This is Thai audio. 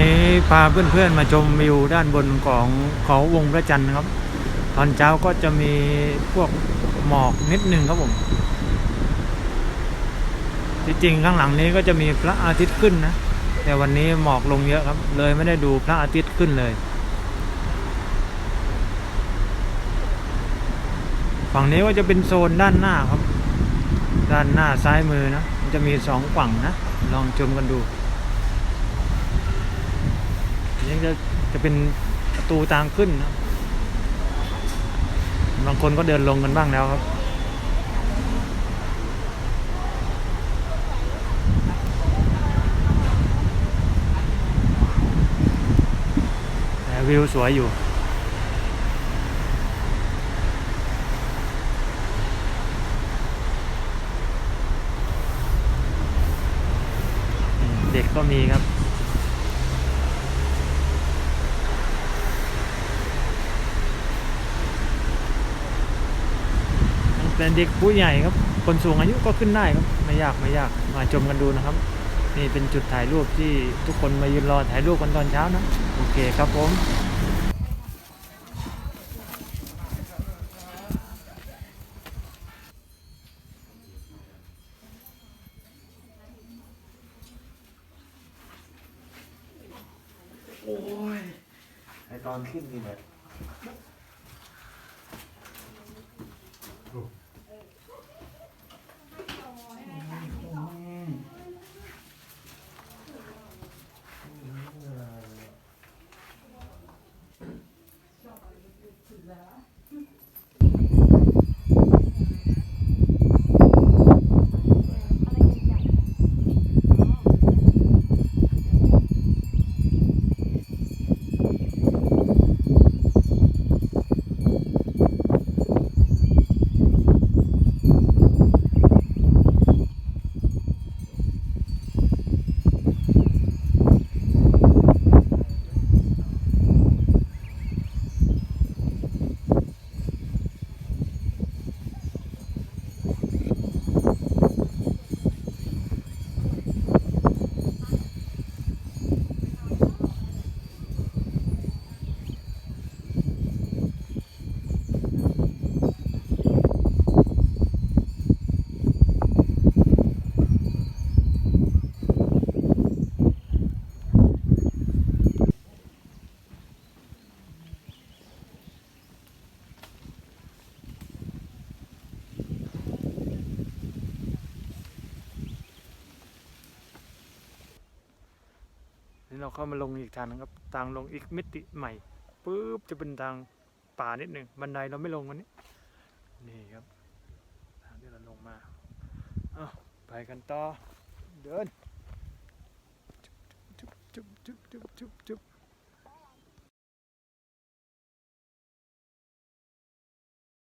นี้พาเพื่อนๆมาชมวิวด้านบนของเขาวงพระจันทร์ครับ ตอนเช้าก็จะมีพวกหมอกนิดนึงครับผมที่จริงข้างหลังนี้ก็จะมีพระอาทิตย์ขึ้นนะ แต่วันนี้หมอกลงเยอะครับ เลยไม่ได้ดูพระอาทิตย์ขึ้นเลย ฝั่งนี้ก็จะเป็นโซนด้านหน้าครับ ด้านหน้าซ้ายมือนะ จะมีสองฝั่งนะ ลองชมกันดู นี่จะจะเป็นประตูทางขึ้นนะบางคนก็เดินลงกันบ้างแล้วครับ วิวสวยอยู่เด็กก็มีครับ เป็นเด็กผู้ใหญ่ครับ คนสูงอายุก็ขึ้นได้ครับ ไม่ยากไม่ยากมาชมกันดูนะครับ นี่เป็นจุดถ่ายรูปที่ทุกคนมายืนรอถ่ายรูปกันตอนเช้านะ โอเคครับผมโอ้ยไอตอนขึ้นนี่แหละ เราเข้ามาลงอีกทางนะครับทางลงอีกมิติใหม่ปุ๊บจะเป็นทางป่านิดหนึ่งบันไดเราไม่ลงวันนี้ นี่ครับ ทางที่เราลงมาเอาไปกันต่อ เดินจุ๊บจุ๊บจุ๊บจุ๊บจุ๊บจุ๊บจุ๊บ